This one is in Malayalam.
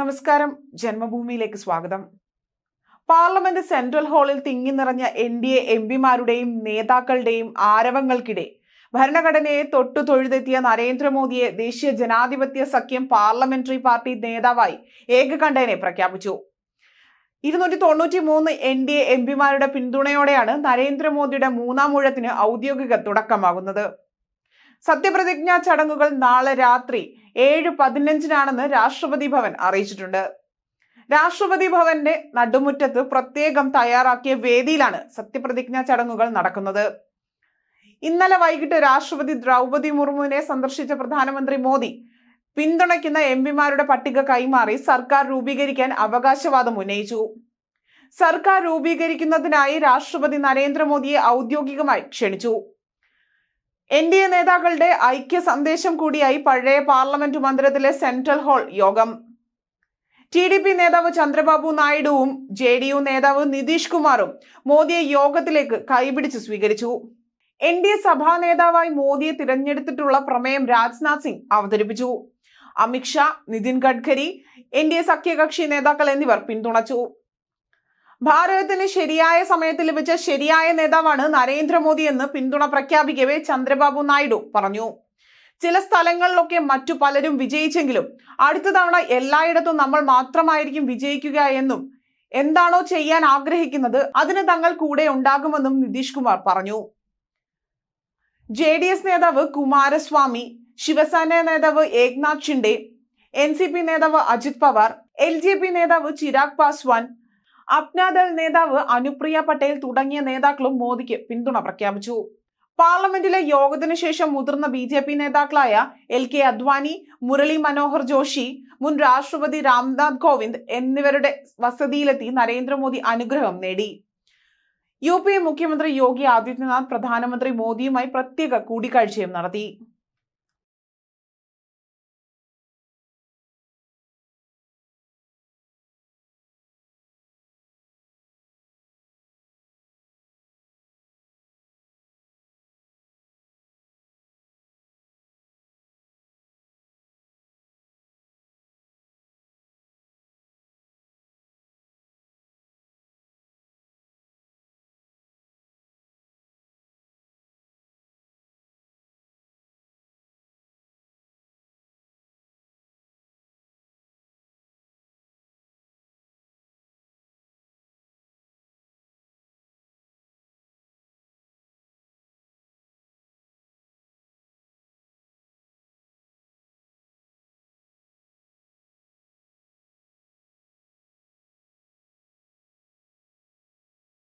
നമസ്കാരം. ജന്മഭൂമിയിലേക്ക് സ്വാഗതം. പാർലമെന്റ് സെൻട്രൽ ഹാളിൽ തിങ്ങി നിറഞ്ഞ എൻ ഡി എ എം പിമാരുടെയും നേതാക്കളുടെയും ആരവങ്ങൾക്കിടെ ഭരണഘടനയെ തൊട്ടു തൊഴുതെത്തിയ നരേന്ദ്രമോദിയെ ദേശീയ ജനാധിപത്യ സഖ്യം പാർലമെന്ററി പാർട്ടി നേതാവായി ഏകകണ്ഠേനെ പ്രഖ്യാപിച്ചു. ഇരുന്നൂറ്റി തൊണ്ണൂറ്റി മൂന്ന് എൻ ഡി എ എം പിമാരുടെ പിന്തുണയോടെയാണ് നരേന്ദ്രമോദിയുടെ മൂന്നാം ഊഴത്തിന് ഔദ്യോഗിക തുടക്കമാകുന്നത്. സത്യപ്രതിജ്ഞാ ചടങ്ങുകൾ നാളെ രാത്രി ഏഴ് പതിനഞ്ചിനാണെന്ന് രാഷ്ട്രപതി ഭവൻ അറിയിച്ചിട്ടുണ്ട്. രാഷ്ട്രപതി ഭവന്റെ നടുമുറ്റത്ത് പ്രത്യേകം തയ്യാറാക്കിയ വേദിയിലാണ് സത്യപ്രതിജ്ഞാ ചടങ്ങുകൾ നടക്കുന്നത്. ഇന്നലെ വൈകിട്ട് രാഷ്ട്രപതി ദ്രൗപതി മുർമുവിനെ സന്ദർശിച്ച പ്രധാനമന്ത്രി മോദി പിന്തുണയ്ക്കുന്ന എം പിമാരുടെ പട്ടിക കൈമാറി സർക്കാർ രൂപീകരിക്കാൻ അവകാശവാദം ഉന്നയിച്ചു. സർക്കാർ രൂപീകരിക്കുന്നതിനായി രാഷ്ട്രപതി നരേന്ദ്രമോദിയെ ഔദ്യോഗികമായി ക്ഷണിച്ചു. എൻ ഡി എ നേതാക്കളുടെ ഐക്യ സന്ദേശം കൂടിയായി പഴയ പാർലമെന്റ് മന്ദിരത്തിലെ സെൻട്രൽ ഹാൾ യോഗം. ടി ഡി പി നേതാവ് ചന്ദ്രബാബു നായിഡുവും ജെ ഡി യു നേതാവ് നിതീഷ് കുമാറും മോദിയെ യോഗത്തിലേക്ക് കൈപിടിച്ച് സ്വീകരിച്ചു. എൻ ഡി എ സഭാ നേതാവായി മോദിയെ തിരഞ്ഞെടുത്തിട്ടുള്ള പ്രമേയം രാജ്നാഥ് സിംഗ് അവതരിപ്പിച്ചു. Amit Shah Nitin Gadkari N D A സഖ്യകക്ഷി നേതാക്കൾ എന്നിവർ പിന്തുണച്ചു. ഭാരതത്തിന് ശരിയായ സമയത്ത് ലഭിച്ച ശരിയായ നേതാവാണ് നരേന്ദ്രമോദി എന്ന് പിന്തുണ പ്രഖ്യാപിക്കവേ ചന്ദ്രബാബു നായിഡു പറഞ്ഞു. ചില സ്ഥലങ്ങളിലൊക്കെ മറ്റു പലരും വിജയിച്ചെങ്കിലും അടുത്ത തവണ എല്ലായിടത്തും നമ്മൾ മാത്രമായിരിക്കും വിജയിക്കുക എന്നും എന്താണോ ചെയ്യാൻ ആഗ്രഹിക്കുന്നത് അതിന് തങ്ങൾ കൂടെ ഉണ്ടാകുമെന്നും നിതീഷ് കുമാർ പറഞ്ഞു. ജെ ഡി എസ് നേതാവ് കുമാരസ്വാമി ശിവസേന നേതാവ് Eknath Shinde N C P നേതാവ് Ajit Pawar L J P നേതാവ് ചിരാഗ് പാസ്വാൻ അപ്നാദൾ നേതാവ് അനുപ്രിയ പട്ടേൽ തുടങ്ങിയ നേതാക്കളും മോദിക്ക് പിന്തുണ പ്രഖ്യാപിച്ചു. പാർലമെന്റിലെ യോഗത്തിനു ശേഷം മുതിർന്ന ബി ജെ പി നേതാക്കളായ എൽ കെ അദ്വാനി മുരളി മനോഹർ ജോഷി മുൻ രാഷ്ട്രപതി രാംനാഥ് കോവിന്ദ് എന്നിവരുടെ വസതിയിലെത്തി നരേന്ദ്രമോദി അനുഗ്രഹം നേടി. യു പി മുഖ്യമന്ത്രി യോഗി ആദിത്യനാഥ് പ്രധാനമന്ത്രി മോദിയുമായി പ്രത്യേക കൂടിക്കാഴ്ചയും നടത്തി.